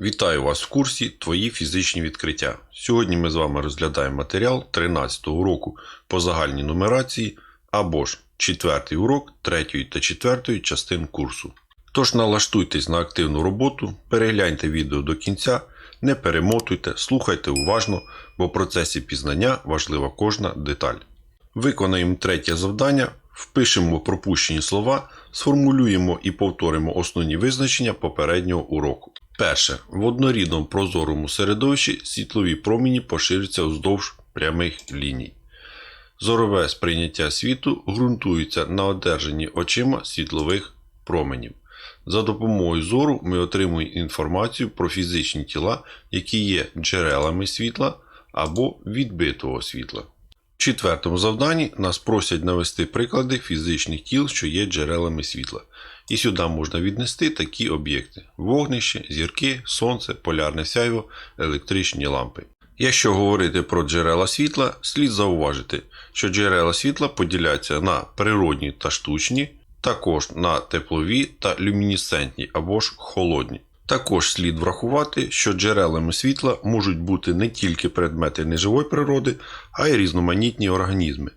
Вітаю вас в курсі Твої фізичні відкриття. Сьогодні ми з вами розглядаємо матеріал 13 уроку по загальній нумерації або ж 4 урок 3 та 4 частин курсу. Тож налаштуйтесь на активну роботу, перегляньте відео до кінця, не перемотуйте, слухайте уважно, бо в процесі пізнання важлива кожна деталь. Виконаємо третє завдання, впишемо пропущені слова, сформулюємо і повторимо основні визначення попереднього уроку. Перше. В однорідному прозорому середовищі світлові промені поширюються вздовж прямих ліній. Зорове сприйняття світу ґрунтується на одержанні очима світлових променів. За допомогою зору ми отримуємо інформацію про фізичні тіла, які є джерелами світла або відбитого світла. В четвертому завданні нас просять навести приклади фізичних тіл, що є джерелами світла. І сюди можна віднести такі об'єкти: вогнище, зірки, сонце, полярне сяйво, електричні лампи. Якщо говорити про джерела світла, слід зауважити, що джерела світла поділяються на природні та штучні, також на теплові та люмінесцентні або ж холодні. Також слід врахувати, що джерелами світла можуть бути не тільки предмети неживої природи, а й різноманітні організми.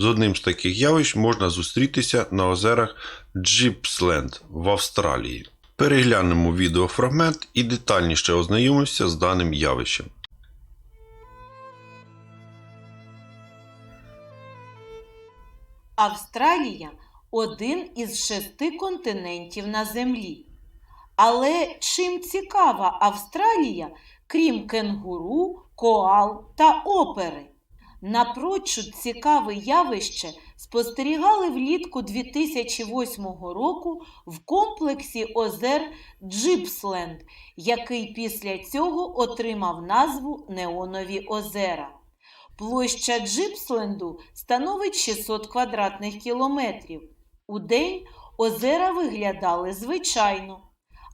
З одним з таких явищ можна зустрітися на озерах Джіпсленд в Австралії. Переглянемо відеофрагмент і детальніше ознайомимося з даним явищем. Австралія один із шести континентів на Землі. Але чим цікава Австралія, крім кенгуру, коал та опери? Напрочуд цікаве явище спостерігали влітку 2008 року в комплексі озер Джипсленд, який після цього отримав назву Неонові озера. Площа Джипсленду становить 600 квадратних кілометрів. Удень озера виглядали звичайно,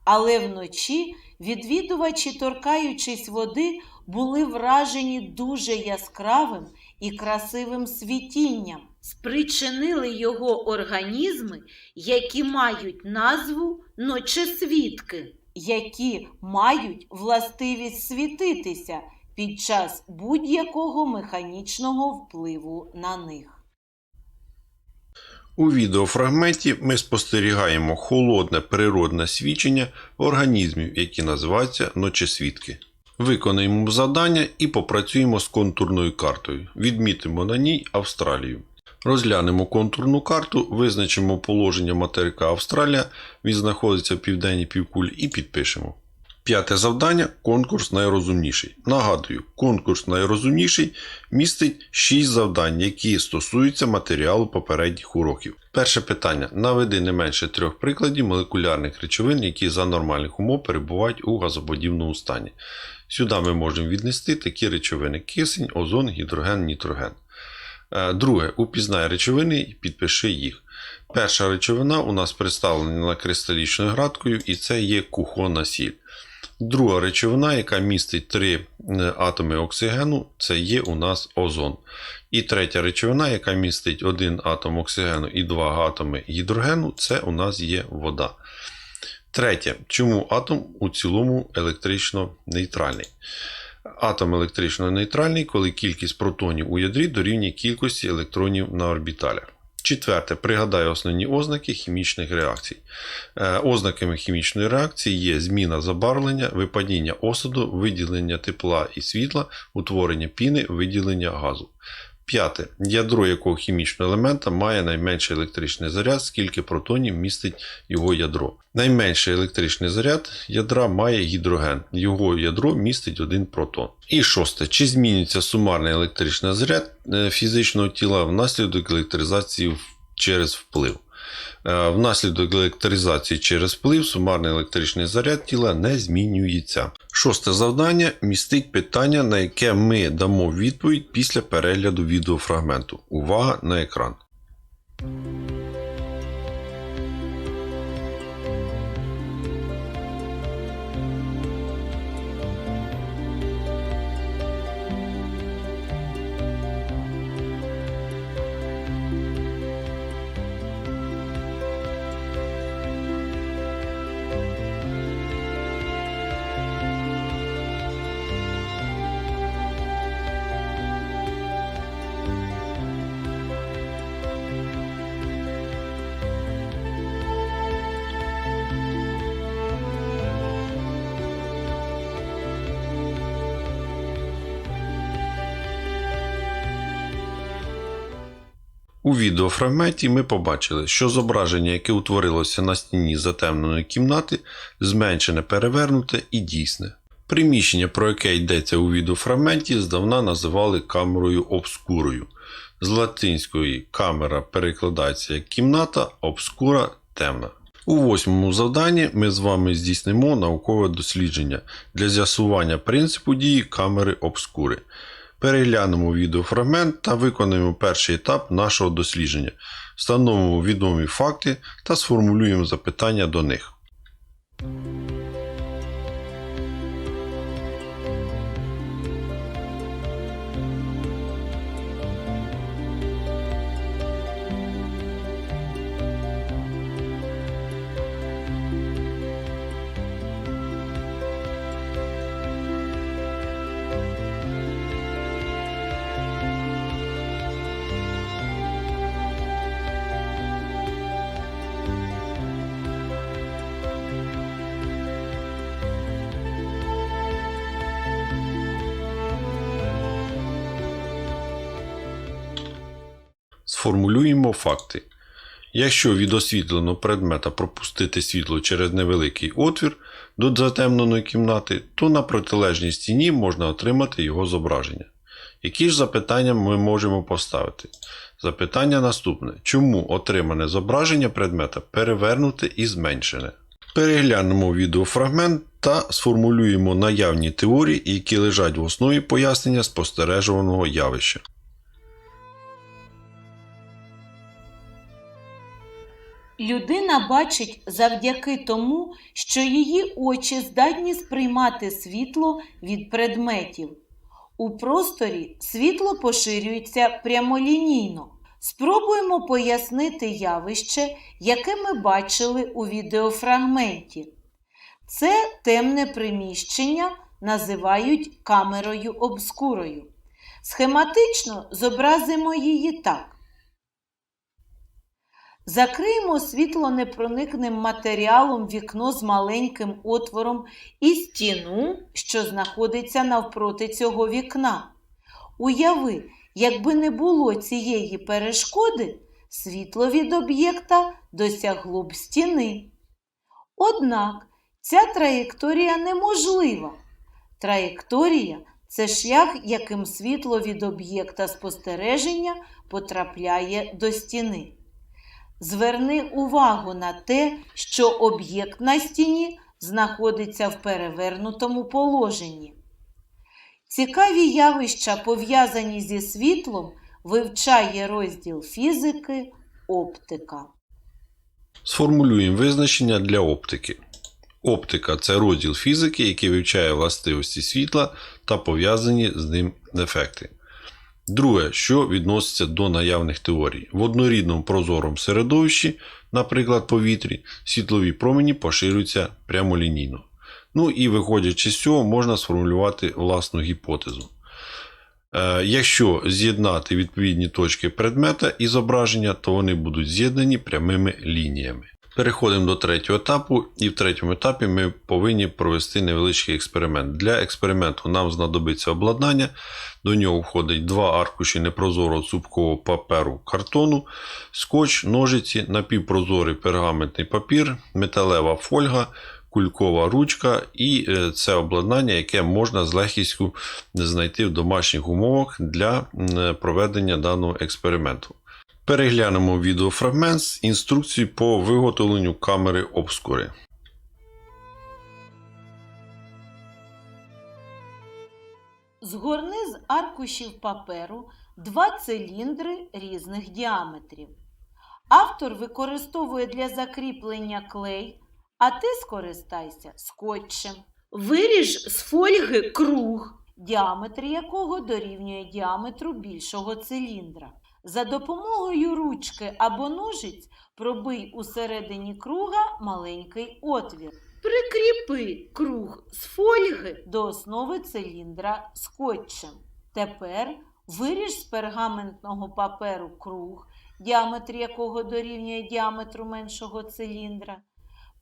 але вночі відвідувачі, торкаючись води, були вражені дуже яскравим і красивим світінням. Спричинили його організми, які мають назву ночесвітки, які мають властивість світитися під час будь-якого механічного впливу на них. У відеофрагменті ми спостерігаємо холодне природне свічення організмів, які називаються ночесвітки. Виконаємо завдання і попрацюємо з контурною картою. Відмітимо на ній Австралію. Розглянемо контурну карту, визначимо положення материка Австралія, він знаходиться в південній півкулі і підпишемо. П'яте завдання конкурс найрозумніший. Нагадую, конкурс найрозумніший містить 6 завдань, які стосуються матеріалу попередніх уроків. Перше питання: наведи не менше трьох прикладів молекулярних речовин, які за нормальних умов перебувають у газоподібному стані. Сюди ми можемо віднести такі речовини: кисень, озон, гідроген, нітроген. Е, Друге, упізнай речовини і підпиши їх. Перша речовина у нас представлена кристалічною градкою, і це є кухонна сіль. Друга речовина, яка містить три е, атоми оксигену, це є у нас озон. І третя речовина, яка містить один атом оксигену і два атоми гідрогену, це у нас є вода. Третє. Чому атом у цілому електрично нейтральний? Атом електрично нейтральний, коли кількість протонів у ядрі дорівнює кількості електронів на орбіталях. Четверте, пригадай основні ознаки хімічних реакцій. Е, Ознаками хімічної реакції є зміна забарвлення, випадіння осаду, виділення тепла і світла, утворення піни, виділення газу. П'яте. Ядро якого хімічного елемента має найменший електричний заряд, скільки протонів містить його ядро. Найменший електричний заряд ядра має гідроген. Його ядро містить один протон. І шосте. Чи змінюється сумарний електричний заряд е, фізичного тіла внаслідок електризації через вплив? Е, Внаслідок електризації через вплив сумарний електричний заряд тіла не змінюється. Шосте завдання містить питання, на яке ми дамо відповідь після перегляду відеофрагменту. Увага на екран. У відеофрагменті ми побачили, що зображення, яке утворилося на стіні затемненої кімнати, зменшене, перевернуте і дійсне. Приміщення, про яке йдеться у відеофрагменті, здавна називали камерою обскурою. З латинської камера перекладається як кімната, обскура темна. У восьмому завданні ми з вами здійснимо наукове дослідження для з'ясування принципу дії камери обскури. Переглянемо відеофрагмент та виконаємо перший етап нашого дослідження. Встановимо відомі факти та сформулюємо запитання до них. Сформулюємо факти. Якщо від освітленого предмета пропустити світло через невеликий отвір до затемненої кімнати, то на протилежній стіні можна отримати його зображення. Які ж запитання ми можемо поставити? Запитання наступне: чому отримане зображення предмета перевернуте і зменшене? Переглянемо відеофрагмент та сформулюємо наявні теорії, які лежать в основі пояснення спостережуваного явища. Людина бачить завдяки тому, що її очі здатні сприймати світло від предметів. У просторі світло поширюється прямолінійно. Спробуємо пояснити явище, яке ми бачили у відеофрагменті. Це темне приміщення називають камерою обскурою. Схематично зобразимо її так. Закриємо світлонепроникним матеріалом вікно з маленьким отвором і стіну, що знаходиться навпроти цього вікна. Уяви, якби не було цієї перешкоди, світло від об'єкта досягло б стіни. Однак ця траєкторія неможлива. Траєкторія це шлях, яким світло від об'єкта спостереження потрапляє до стіни. Зверни увагу на те, що об'єкт на стіні знаходиться в перевернутому положенні. Цікаві явища, пов'язані зі світлом, вивчає розділ фізики оптика. Сформулюємо визначення для оптики. Оптика це розділ фізики, який вивчає властивості світла та пов'язані з ним ефекти. Друге, що відноситься до наявних теорій. В однорідному прозорому середовищі, наприклад, повітрі, світлові промені поширюються прямолінійно. Ну і виходячи з цього, можна сформулювати власну гіпотезу. Е, Якщо з'єднати відповідні точки предмета і зображення, то вони будуть з'єднані прямими лініями. Переходимо до третього етапу, і в третьому етапі ми повинні провести невеличкий експеримент. Для експерименту нам знадобиться обладнання. До нього входить два аркуші непрозорого цупкового паперу картону, скотч, ножиці, напівпрозорий пергаментний папір, металева фольга, кулькова ручка і е, це обладнання, яке можна з легкістю знайти в домашніх умовах для проведення даного експерименту. Переглянемо відеофрагмент з інструкцією по виготовленню камери обскури. Згорни з аркушів паперу два циліндри різних діаметрів. Автор використовує для закріплення клей, а ти скористайся скотчем. Виріж з фольги круг, діаметр якого дорівнює діаметру більшого циліндра. За допомогою ручки або ножиць пробий усередині круга маленький отвір. Прикріпи круг з фольги до основи циліндра скотчем. Тепер виріж з пергаментного паперу круг, діаметр якого дорівнює діаметру меншого циліндра.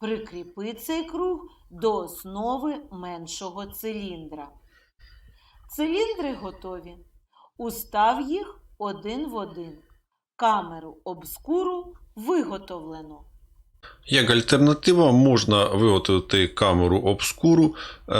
Прикріпи цей круг до основи меншого циліндра. Циліндри готові. Устав їх один в один. камеру обскуру виготовлено. Як альтернатива можна виготовити камеру обскуру е,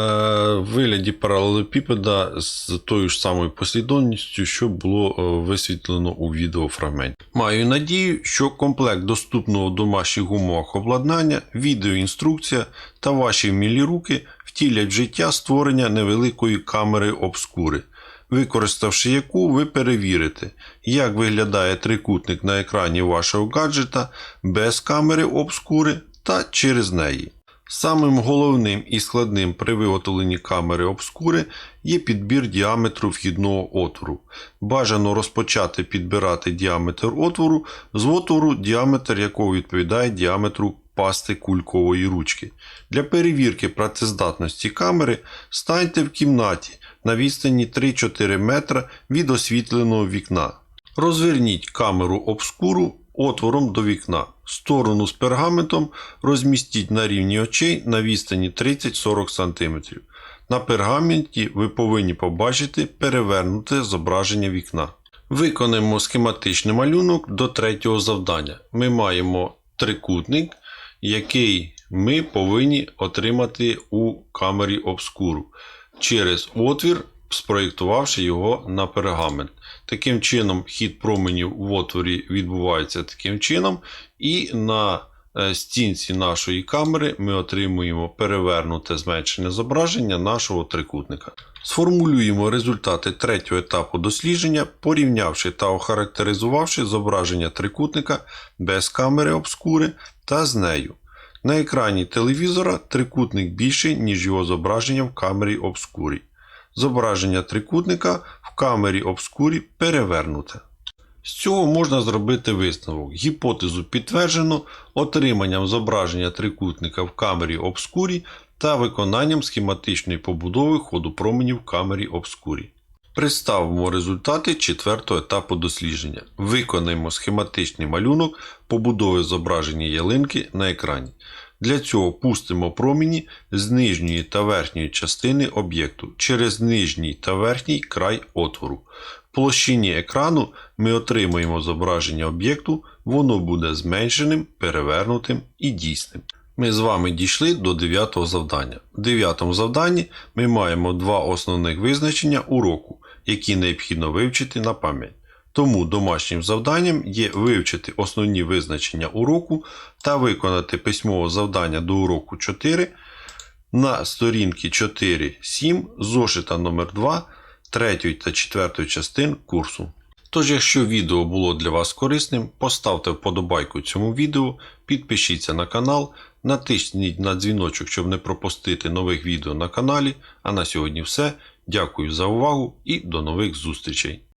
в вигляді паралелепіпеда з тою ж самою послідовністю, що було е, висвітлено у відеофрагменті. Маю надію, що комплект доступного в домашніх умовах обладнання, відеоінструкція та ваші вмілі руки втілять в життя створення невеликої камери обскури, використавши яку ви перевірите, як виглядає трикутник на екрані вашого гаджета без камери обскури та через неї. Самим головним і складним при виготовленні камери обскури є підбір діаметру вхідного отвору. Бажано розпочати підбирати діаметр отвору з отвору, діаметр якого відповідає діаметру пасти кулькової ручки. Для перевірки працездатності камери станьте в кімнаті на відстані 3-4 метра від освітленого вікна. Розверніть камеру обскуру отвором до вікна. Сторону з пергаментом розмістіть на рівні очей на відстані 30-40 см. На пергаменті ви повинні побачити перевернуте зображення вікна. Виконаємо схематичний малюнок до третього завдання. Ми маємо трикутник, який ми повинні отримати у камері обскуру через отвір, спроєктувавши його на пергамент. Таким чином, хід променів в отворі відбувається таким чином, і на стінці нашої камери ми отримуємо перевернуте зменшене зображення нашого трикутника. Сформулюємо результати третього етапу дослідження, порівнявши та охарактеризувавши зображення трикутника без камери обскури та з нею. На екрані телевізора трикутник більший, ніж його зображення в камері обскурі. Зображення трикутника в камері обскурі перевернуте. З цього можна зробити висновок. Гіпотезу підтверджено отриманням зображення трикутника в камері обскурі та виконанням схематичної побудови ходу променів в камері обскурі. Представимо результати четвертого етапу дослідження. Виконаємо схематичний малюнок побудови зображення ялинки на екрані. Для цього пустимо промені з нижньої та верхньої частини об'єкту через нижній та верхній край отвору. В площині екрану ми отримуємо зображення об'єкту, воно буде зменшеним, перевернутим і дійсним. Ми з вами дійшли до дев'ятого завдання. В дев'ятому завданні ми маємо два основних визначення уроку, які необхідно вивчити на пам'ять. Тому домашнім завданням є вивчити основні визначення уроку та виконати письмове завдання до уроку 4 на сторінки 4-7 зошита номер 2 3 та 4 частин курсу. Тож, якщо відео було для вас корисним, поставте вподобайку цьому відео, підпишіться на канал, натисніть на дзвіночок, щоб не пропустити нових відео на каналі. А на сьогодні все. Дякую за увагу і до нових зустрічей!